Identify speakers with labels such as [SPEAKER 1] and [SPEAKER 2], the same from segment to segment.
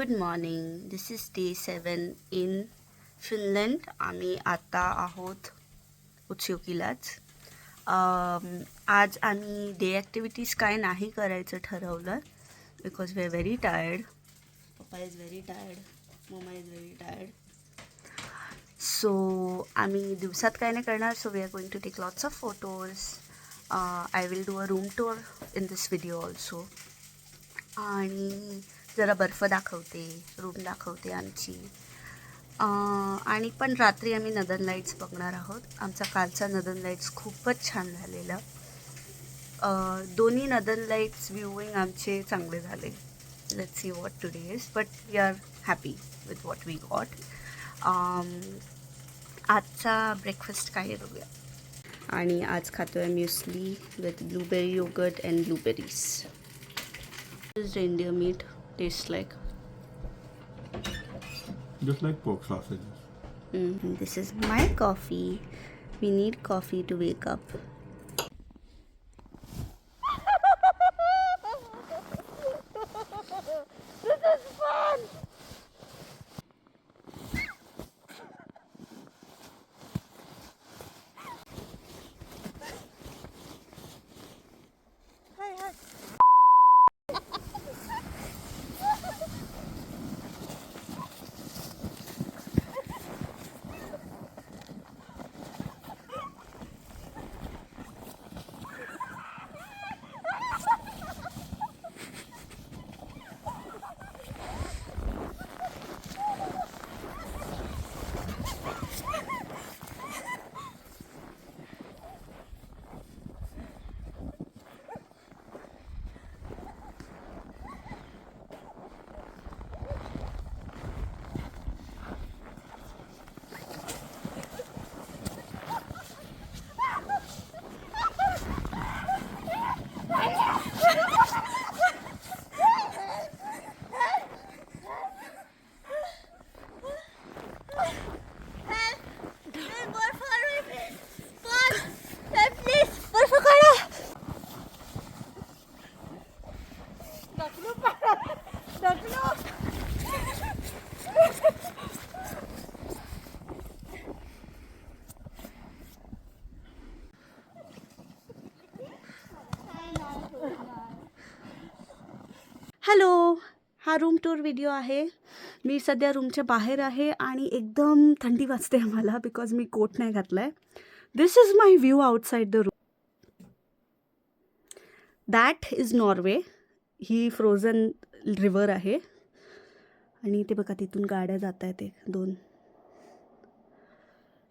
[SPEAKER 1] Good morning this is day seven in Finland आम्ही आता आहोत उत्सुकीलाच आज आम्ही डे ॲक्टिव्हिटीज काय नाही करायचं ठरवलं because we are very tired papa is very tired mama is very tired so आम्ही दिवसात काय नाही करणार so we are going to take lots of photos I will do a room tour in this video also आणि जरा बर्फ दाखवते room दाखवते आमची. आणि पण रात्री आम्ही नदन लाईट्स बघणार आहोत. आमचा कालचा नदन लाईट्स खूपच छान झालेला. दोन्ही नदन लाईट्स व्ह्यूइंग आमचे चांगले झाले. Let see what today is but we are happy with what we got आजचा ब्रेकफास्ट काय बघूया? आणि आज खातो आहे muesli with blueberry yoghurt and blueberries Does मीठ meat taste like?
[SPEAKER 2] Just like pork sausages.
[SPEAKER 1] Mhm, This is my coffee. We need coffee to wake up. हा room tour video आहे. मी सध्या रूमच्या बाहेर आहे आणि एकदम थंडी वाजते आम्हाला बिकॉज मी कोट नाही घातला आहे this is my view outside the room that is Norway he frozen river आहे. आणि ते बघा तिथून गाड्या जात आहेत एक दोन.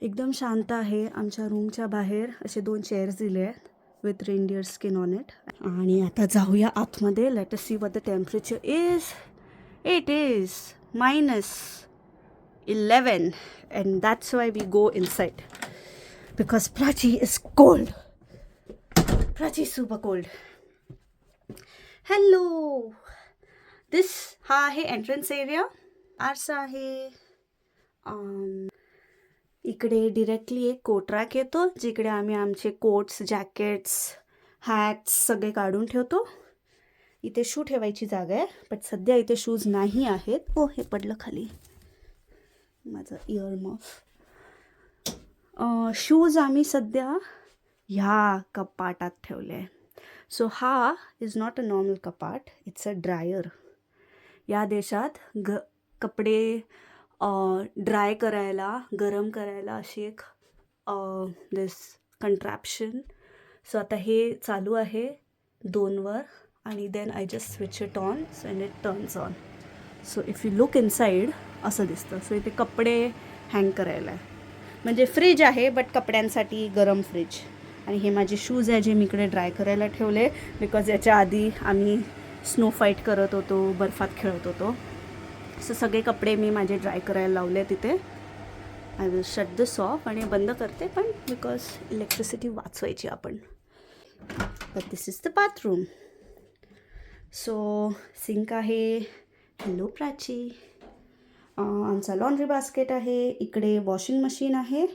[SPEAKER 1] एकदम शांत आहे आमच्या रूमच्या बाहेर. असे दोन चेअर्स दिले आहेत. With reindeer skin on it आणि आता जाऊया आतमध्ये. Let see what the temperature is it is minus eleven and that's why we go inside because Prachi is cold Prachi super cold hello this हा आहे entrance area आरसा आहे इकडे directly एक कोटरॅक येतो जिकडे आम्ही आमचे कोट्स जॅकेट्स हॅट्स सगळे काढून ठेवतो. इथे शू ठेवायची जागा आहे बट सध्या इथे शूज नाही आहेत. ओ हे पडलं खाली. माझं इयर मफ शूज आम्ही सध्या ह्या कपाटात ठेवले. आहे सो हा इज नॉट अ नॉर्मल कपाट इट्स अ ड्रायर या देशात ग कपडे ड्राय करायला गरम करायला अशी एक दिस कंट्रॅप्शन सो आता हे चालू आहे दोनवर आणि then I just switch it on so and it turns on so if you look inside असं दिसतं. सो इथे कपडे हँग करायला आहे. म्हणजे फ्रीज आहे बट कपड्यांसाठी गरम फ्रीज आणि हे माझे शूज आहे जे मी इकडे ड्राय करायला ठेवले बिकॉज याच्या आधी आम्ही स्नो फाईट करत होतो बर्फात खेळत होतो. असं सगळे कपडे मी माझे ड्राय करायला लावले तिथे. I will shut this off आणि बंद करते पण बिकॉज इलेक्ट्रिसिटी वाचवायची आपण. But this is the bathroom so sink आहे हॅलो प्राची. आमचा लॉन्ड्री बास्केट आहे इकडे वॉशिंग मशीन आहे.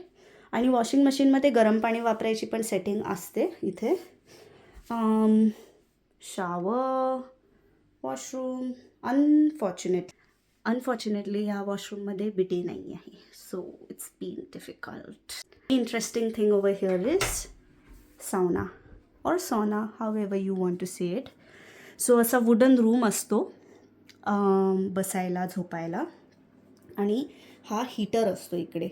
[SPEAKER 1] आणि वॉशिंग मशीनमध्ये गरम पाणी वापरायची पण सेटिंग असते इथे. शावर वॉशरूम अनफॉर्च्युनेट अनफॉर्च्युनेटली ह्या वॉशरूममध्ये बिटी नाही आहे. So it's been difficult interesting thing over here is sauna or sauna have ever you want to see it so असा वुडन रूम असतो बसायला झोपायला. आणि हा हीटर असतो इकडे.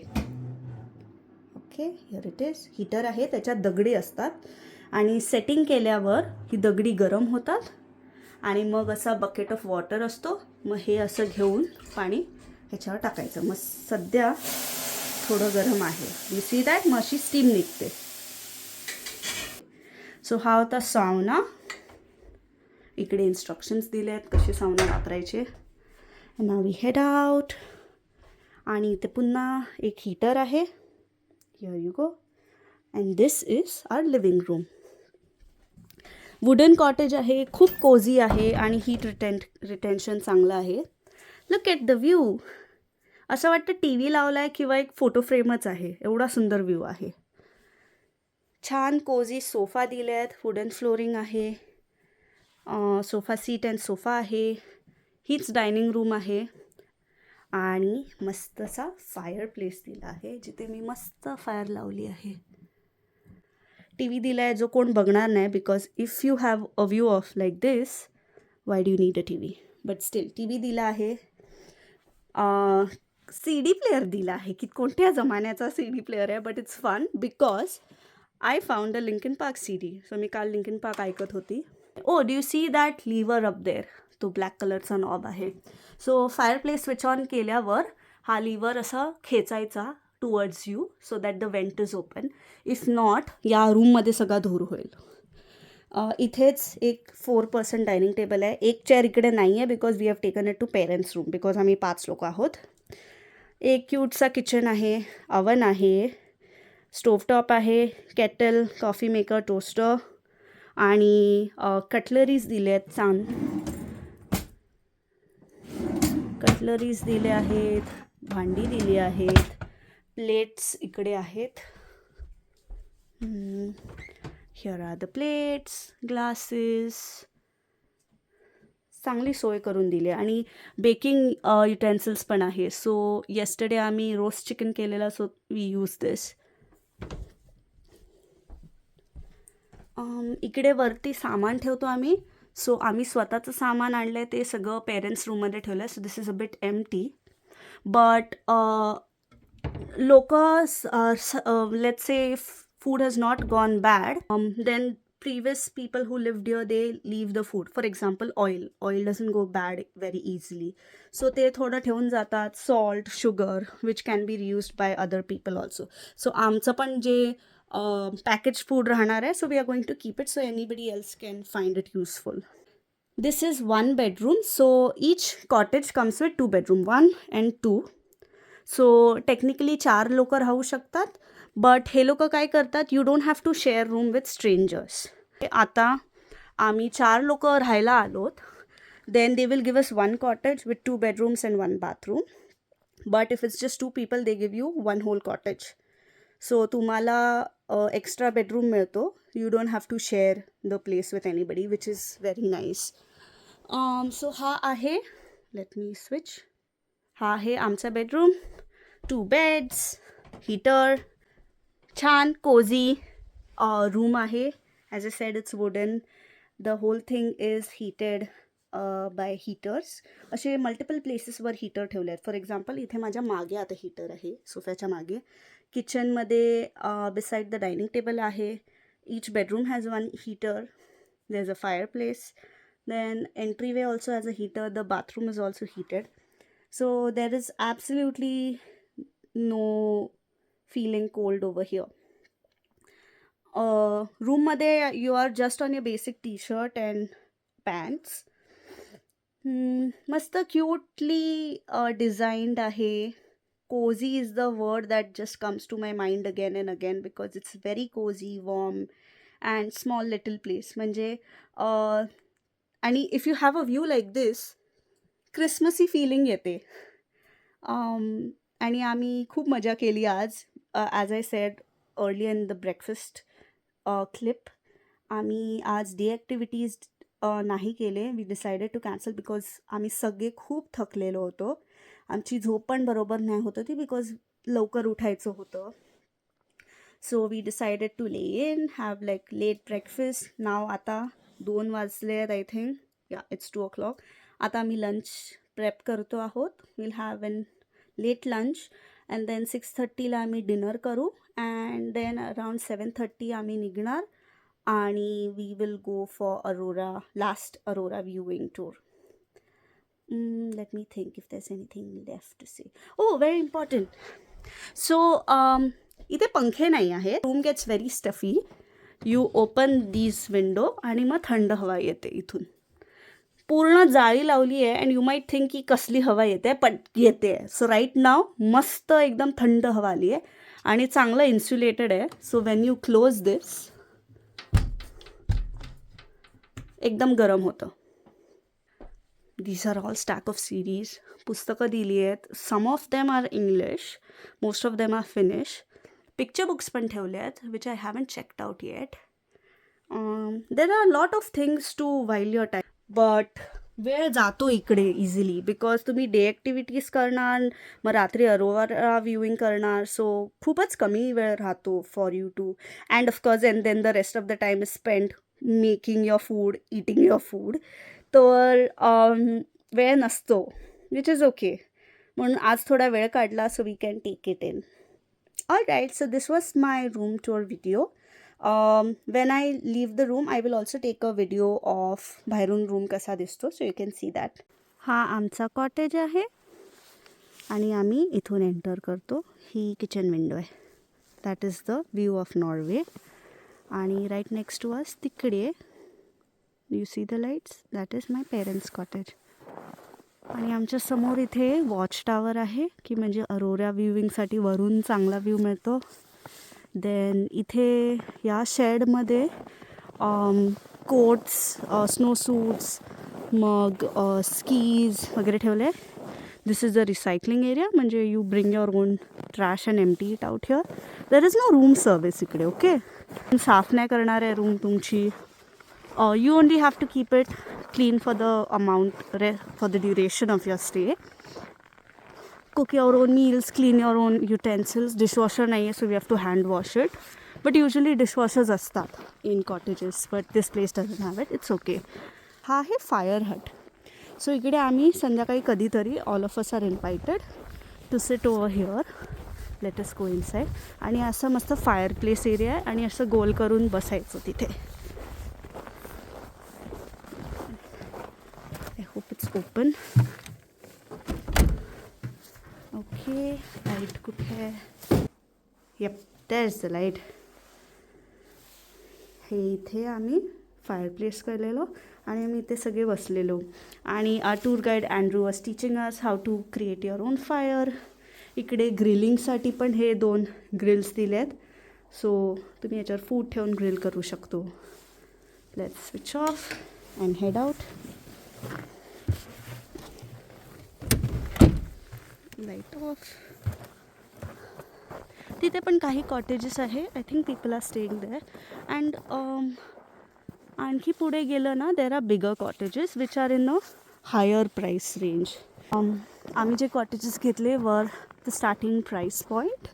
[SPEAKER 1] Okay here it is heater आहे त्याच्यात दगडी असतात. आणि सेटिंग केल्यावर ही दगडी गरम होतात. आणि मग असा बकेट ऑफ वॉटर असतो. मग हे असं घेऊन पाणी ह्याच्यावर टाकायचं. मग सध्या थोडं गरम आहे. यू सी दॅट मग अशी स्टीम निघते. सो हा होता सावना. इकडे इन्स्ट्रक्शन्स दिले आहेत कसे सावना वापरायचे. नाव वी हेड आउट आणि इथे पुन्हा एक हीटर आहे. Here you go and this is our living room wooden cottage आहे खूप कोझी आहे आणि हीट रिटेन रिटेन्शन चांगलं आहे. लुक ॲट द व्ह्यू असं वाटतं टी व्ही लावला आहे किंवा एक फोटो फ्रेमच आहे एवढा सुंदर व्ह्यू आहे. छान कोझी सोफा दिले आहेत वुडन फ्लोरिंग आहे सोफा सीट अँड सोफा आहे. हीच डायनिंग रूम आहे. आणि मस्त असा फायर प्लेस दिला आहे जिथे मी मस्त फायर लावली आहे. टी व्ही दिला आहे जो कोण बघणार नाही because if you have a view of like this why do need a T V but still T V दिला आहे. सी डी प्लेअर दिला आहे की कोणत्या जमान्याचा सी डी प्लेअर आहे but it's fun because I found a Linkin Park C D so मी काल Linkin Park ऐकत होती. ओ do you see that lever up there तो ब्लॅक कलरचा नॉब आहे. So fire place switch on केल्यावर हा lever असा खेचायचा towards you so that the vent is open if not या रूममध्ये सगळा धूर होईल. इथेच एक फोर पर्सन डायनिंग टेबल आहे. एक चेअर इकडे नाही आहे because we have taken it to parents room because आम्ही पाच लोक आहोत. एक क्यूटचा किचन आहे अवन आहे स्टोवटॉप आहे केटल कॉफी मेकर टोस्टर आणि कटलरीज दिले आहेत छान. कटलरीज दिले आहेत भांडी दिली आहेत. प्लेट्स इकडे आहेत. Here are the plates glasses चांगली सोय करून दिली आहे. आणि बेकिंग युटेन्सिल्स uh, पण आहे. सो येस्टरडे आम्ही रोस्ट चिकन केलेला सो वी यूज दिस इकडे वरती सामान ठेवतो आम्ही. सो आम्ही स्वतःचं सामान आणलं आहे ते सगळं पेरेंट्स रूममध्ये ठेवलं आहे so this is a bit empty but लोक late say food has not gone bad um, then previous people who lived here they leave the food for example oil oil doesn't go bad very easily so ते थोडं ठेवून जातात salt sugar which can be reused by other people also so आमचं पण जे package food राहणार आहे so we are going to keep it so anybody else can find it useful this is one bedroom so each cottage comes with two bedroom one and two So technically चार लोक राहू शकतात but हे लोक काय करतात you don't have to share room with strangers आता आम्ही चार लोक राहायला आलोत then they will give us one cottage with two bedrooms and one bathroom but if it's just two people they give you one whole cottage so तुम्हाला extra bedroom मिळतो. You don't have to share the place with anybody which is very nice so हा आहे let me switch हा आहे आमचा bedroom two beds heater छान cosy room आहे. As I said it's wooden the whole thing is heated by heaters असे multiple प्लेसेसवर heater ठेवले आहेत. फॉर एक्झाम्पल इथे माझ्या मागे आता हीटर आहे सोफ्याच्या मागे. किचनमध्ये बिसाईड द डायनिंग टेबल आहे. Each bedroom has one heater. There's a fireplace. Then entryway also has a heater. The bathroom is also heated. So there is absolutely no feeling cold over here uh, room मध्ये you are just on your basic t-shirt and pants Hmm, मस्त cutely designed आहे cozy is the word that just comes to my mind again and again because it's very cozy warm and small little place म्हणजे अं, आणि if you have a view like this Christmassy feeling येते. आणि आम्ही खूप मजा केली आज. As I said early in the breakfast clip आम्ही आज डे ॲक्टिव्हिटीज नाही केले. We decided to cancel because आम्ही सगळे खूप थकलेलो होतो. आमची झोप पण बरोबर नाही होत होती बिकॉज लवकर उठायचं होतं. So we decided to lay in have like late breakfast now आता दोन वाजले आहेत I think yeah it's two o'clock आता आम्ही लंच प्रेप करतो आहोत. Will have an late lunch and then six थर्टीला आम्ही डिनर करू and then around seven thirty आम्ही निघणार आणि we will go for aurora last aurora viewing tour let me think if there's anything left to say oh very important so इथे पंखे नाही आहेत. Room gets very stuffy you open these window आणि मग थंड हवा येते इथून. पूर्ण जाळी लावली आहे अँड यू माईट थिंक की कसली हवा येते पण येते. आहे सो राईट नाव मस्त एकदम थंड हवा आली आहे आणि चांगलं इन्सुलेटेड आहे. So when you close this एकदम गरम होतं. These are all stack of series पुस्तकं दिली आहेत. Some of them are English most of them are Finnish picture books पण ठेवले आहेत which I haven checked out yet there are lot of things to while your time but वेळ जातो इकडे easily because तुम्ही डे ॲक्टिव्हिटीज करणार मग रात्री अरोरा व्ह्यूइंग करणार. सो खूपच कमी वेळ राहतो for you too and of course and then the rest of the time is spend making your food eating your food तर um, वेळ नसतो विच इज ओके म्हणून आज थोडा वेळ काढला so we can take it in all right so this was my room tour video Um, when I leave the room I will also take a video of बाहेरून room कसा दिसतो so you can see that हा आमचा cottage आहे. आणि आम्ही इथून enter करतो. ही किचन विंडो आहे. That is the view of Norway आणि राईट नेक्स्ट टू अस तिकडे you see the lights that is my parents cottage आणि आमच्यासमोर इथे वॉच टावर आहे की म्हणजे अरोरा व्ह्यूविंगसाठी वरून चांगला व्ह्यू मिळतो. देन इथे या शेडमध्ये कोट्स स्नो सूट्स मग स्कीज वगैरे ठेवले. This is the recycling area म्हणजे you bring your own trash and empty it out here there is no room service इकडे ओके साफ नाही करणार आहे रूम तुमची you only have to keep it clean for the amount ray for the duration of your stay cook your own meals, clean your own utensils. Dishwasher नाही आहे so we have to hand wash it but usually dishwashers असतात in cottages but this place doesn't have it it's okay हा आहे fire hut so इकडे आम्ही संध्याकाळी कधीतरी all of us are invited to sit over here let's go inside आणि असं मस्त फायर प्लेस एरिया आहे आणि असं गोल करून बसायचं तिथे I hope it's open okay light कुठे आहे? यप त्या द लाइट हे इथे आम्ही फायर प्लेस केलेलो आणि आम्ही इथे सगळे बसलेलो. आणि a tour guide Andrew was teaching us how to create your own fire इकडे ग्रिलिंगसाठी पण हे दोन ग्रिल्स दिले आहेत सो तुम्ही याच्यावर फूड ठेवून ग्रिल करू शकतो. Let switch off and head out light off तिथे पण काही कॉटेजेस आहे. I think people are staying there and आणखी पुढे गेलं ना there are bigger cottages which are in a higher price range आम्ही जे कॉटेजेस घेतले were the starting price point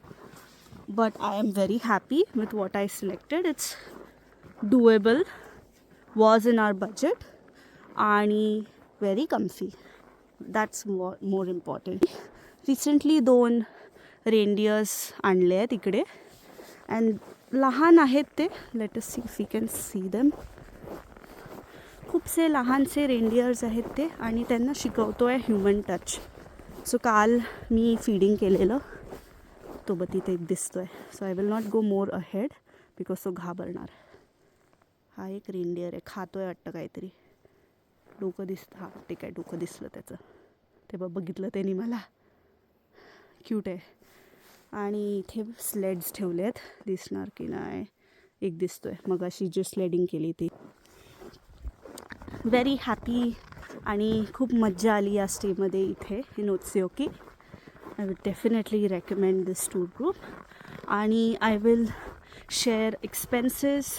[SPEAKER 1] but I am very happy with what I selected it's doable was in our budget आणि very comfy that's mo more important recently दोन reindeers आणले आहेत इकडे. And लहान आहेत ते. Let us see we can see them खूपसे लहानसे रेनडियर्स आहेत ते आणि त्यांना शिकवतो आहे ह्युमन टच सो काल मी फीडिंग केलेलं. तो बघ तिथे एक दिसतो आहे so I will not go more ahead because तो घाबरणार. हा एक रेनडियर आहे. खातो आहे वाटतं काहीतरी. डोकं दिसतं. हां ते काय डोकं दिसलं त्याचं. ते बघ बघितलं त्यांनी मला. क्यूट आहे. आणि इथे स्लेड्स ठेवले आहेत. दिसणार की नाही? एक दिसतोय. मग अशी जी स्लेडिंग केली ती. व्हेरी हॅपी आणि खूप मज्जा आली या स्टेमध्ये इथे in okay I would definitely recommend this tour group आणि I will share expenses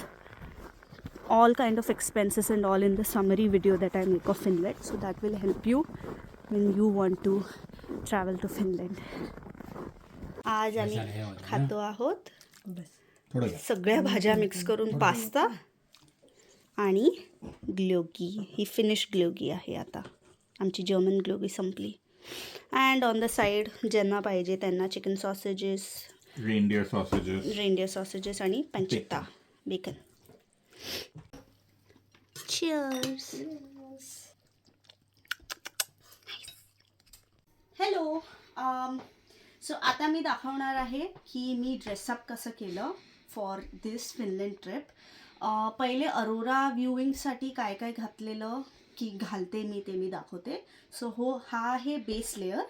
[SPEAKER 1] all kind of expenses and all in the summary video that I make of Finland. So that will help you when you want to travel to Finland. आज आम्ही खातो आहोत.
[SPEAKER 2] थोडं
[SPEAKER 1] सगळ्या भाज्या mix करून pasta आणि glögi. ही finish glögi आहे आता. आमची जर्मन ग्लोगी संपली. अँड ऑन द साईड ज्यांना पाहिजे त्यांना chicken sausages
[SPEAKER 2] reindeer sausages.
[SPEAKER 1] Reindeer sausages आणि pancetta bacon cheers hello so um, आता मी दाखवणार आहे की मी ड्रेसअप कसं केलं फॉर दिस फिनलँड ट्रिप पहिले अरोरा व्ह्युईंगसाठी काय काय घातलेलं की घालते मी ते मी दाखवते. सो हो हा आहे बेस लेअर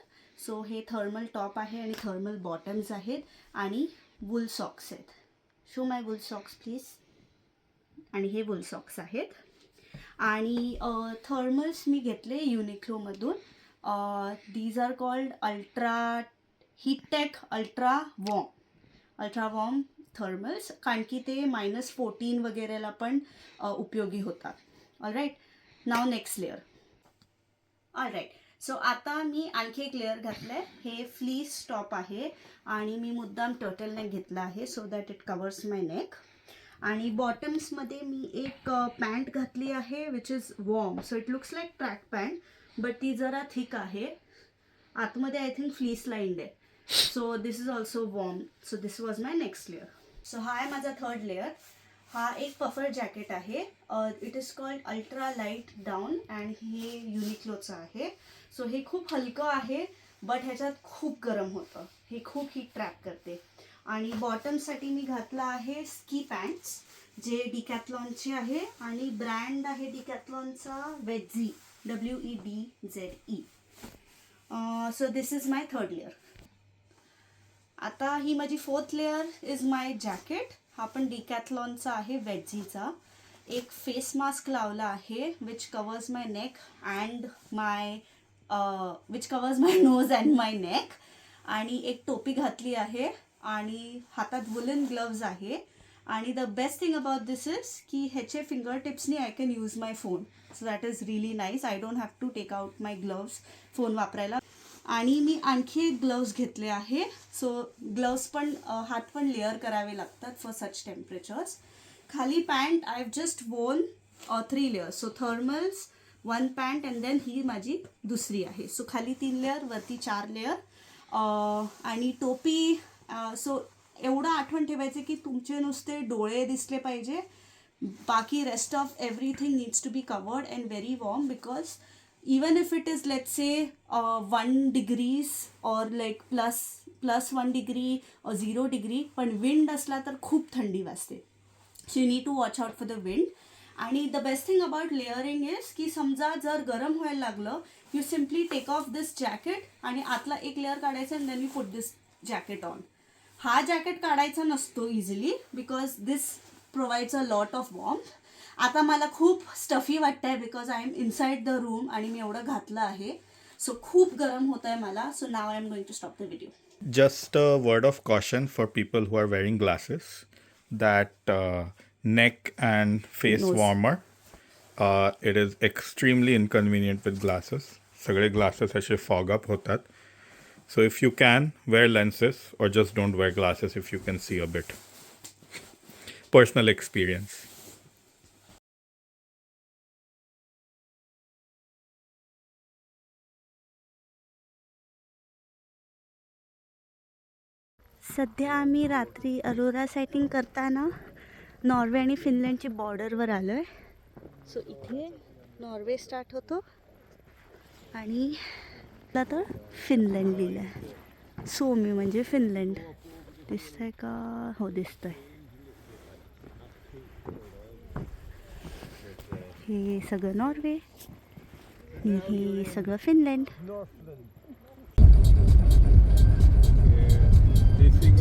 [SPEAKER 1] सो हे थर्मल टॉप आहे आणि थर्मल बॉटम्स आहेत आणि वूल सॉक्स आहेत. Show my wool socks please आणि हे वूल सॉक्स आहेत. आणि uh, थर्मल्स मी घेतले युनिक्लोमधून these are called ultra heattech ultra warm ultra warm thermals कारण की ते मायनस फोर्टीन वगैरेला पण उपयोगी होतात. All right now next layer all right so आता मी आणखी एक लेअर घातलं आहे हे फ्लीस टॉप आहे आणि मी मुद्दाम टर्टल नेक घेतला आहे so that it covers my neck आणि बॉटम्समध्ये मी एक पॅन्ट घातली आहे which is warm so it looks like track pant but ती जरा थिक आहे. आतमध्ये आय थिंक फ्लीस लाईंड आहे. So this is also warm so this was my next layer so हा आहे माझा थर्ड लेअर हा एक पफर जॅकेट आहे. It is called ultra light down and हे युनिक्लोचं आहे. सो हे खूप हलकं आहे बट ह्याच्यात खूप गरम होतं. हे खूप हीट ट्रॅप करते. आणि बॉटमसाठी मी घातला आहे स्की पॅन्ट्स जे डिकॅथलॉनचे आहे. आणि ब्रँड आहे डिकॅथलॉनचा Wedze W E D Z E so this is my third layer आता ही माझी fourth layer is my jacket हा पण डिकॅथलॉनचा आहे वेझीचा एक फेस मास्क लावला आहे which covers my neck and my which covers my nose and my neck आणि एक टोपी घातली आहे आणि हातात वुलन ग्लव्ज आहे. आणि the best thing about this is की ह्याचे finger टिप्सनी I can use my phone so that is really nice I don't have to take out my gloves phone वापरायला. आणि मी आणखी एक ग्लव्स घेतले आहे. सो ग्लव्स पण हात पण लेअर करावे लागतात फॉर सच टेम्परेचर्स खाली pant I have just worn three layers so thermals one pant and then ही माझी दुसरी आहे. सो खाली तीन लेअर वरती चार लेअर आणि टोपी सो एवढं आठवण ठेवायचं की तुमचे नुसते डोळे दिसले पाहिजे. बाकी rest of everything needs to be covered and very warm because even if it is let say one degrees or like plus plus one degree zero degree पण विंड असला तर खूप थंडी वाजते. So you need to watch out for the wind आणि the best thing about layering is की समजा जर गरम व्हायला लागलं you simply take off this jacket आणि आतला एक लेअर काढायचा and then you put this jacket on हा जॅकेट काढायचा नसतो easily because this provides a lot of warm आता मला खूप स्टफी वाटत आहे because I am inside the room आणि मी एवढं घातलं आहे. सो खूप गरम होत आहे मला so now I am going to stop the video
[SPEAKER 3] just a word of caution for people who are wearing glasses that neck and face warmer it is extremely inconvenient with glasses सगळे glasses असे fog up होतात. So if you can, wear lenses or just don't wear glasses if you can see a bit. Personal experience.
[SPEAKER 1] सध्या आम्ही रात्री Arora sighting करताना Norway आणि फिनलँडची बॉर्डरवर आलो आहे सो इथे नॉर्वे स्टार्ट होतो आणि ला तर फिनलँड लिहिलं आहे सोमी म्हणजे फिनलँड दिसतंय का? हो दिसतंय. हे सगळं नॉर्वे हे सगळं फिनलँड
[SPEAKER 2] देसी